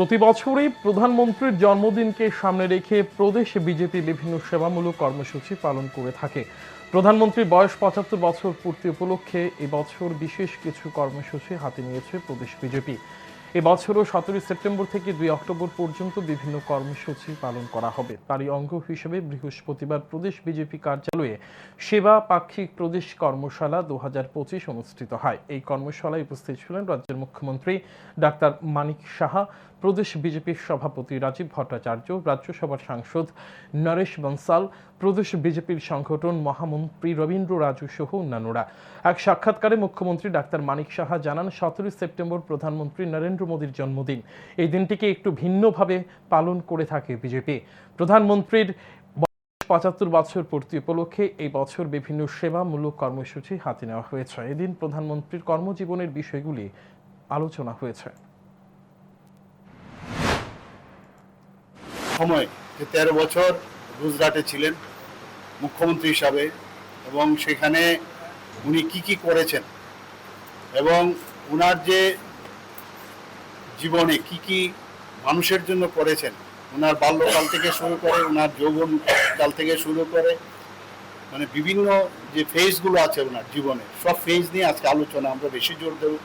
প্রতি বছরই প্রধানমন্ত্রীর জন্মদিনকে সামনে রেখে প্রদেশে বিজেপি বিভিন্ন সেবামূলক কর্মসূচি পালন করে থাকে। প্রধানমন্ত্রীর বয়স পঁচাত্তর বছর পূর্তি উপলক্ষে এবছর বিশেষ কিছু কর্মসূচি হাতে নিয়েছে প্রদেশ বিজেপি। এবছরও সতেরোই সেপ্টেম্বর থেকে দুই অক্টোবর পর্যন্ত বিভিন্ন কর্মসূচি পালন করা হবে। তারই অঙ্গ হিসেবে বৃহস্পতিবার প্রদেশ বিজেপি কার্যালয়ে সেবা পাক্ষিক প্রদেশ কর্মশালা দুহাজার পঁচিশ অনুষ্ঠিত হয়। এই কর্মশালায় উপস্থিত ছিলেন রাজ্যের মুখ্যমন্ত্রী ডাক্তার মানিক সাহা, প্রদেশ বিজেপির সভাপতি রাজীব ভট্টাচার্য, রাজ্যসভার সাংসদ নরেশ বনসাল, প্রদেশ বিজেপির সংগঠন মহামন্ত্রী রবীন্দ্র রাজু সহ অন্যান্যরা। এক সাক্ষাৎকারে মুখ্যমন্ত্রী ডাক্তার মানিক সাহা জানান, সতেরোই সেপ্টেম্বর প্রধানমন্ত্রী নরেন্দ্র মোদীর জন্মদিন। এই দিনটিকে একটু ভিন্নভাবে পালন করে থাকে বিজেপি। প্রধানমন্ত্রীর পঁচাত্তর বছর পূর্তি উপলক্ষে এই বছর বিভিন্ন সেবামূলক কর্মসূচি হাতে নেওয়া হয়েছে। এদিন প্রধানমন্ত্রীর কর্মজীবনের বিষয়গুলি আলোচনা হয়েছে। সময় তেরো বছর গুজরাটে ছিলেন মুখ্যমন্ত্রী হিসাবে এবং সেখানে উনি কি কি করেছেন এবং উনার যে জীবনে কি কি মানুষের জন্য করেছেন? ওনার বাল্যকাল থেকে শুরু করে ওনার যৌবন কাল থেকে শুরু করে মানে বিভিন্ন যে ফেজগুলো আছে ওনার জীবনে, সব ফেজ নিয়ে আজকে আলোচনা, আমরা বেশি জোর দেবো।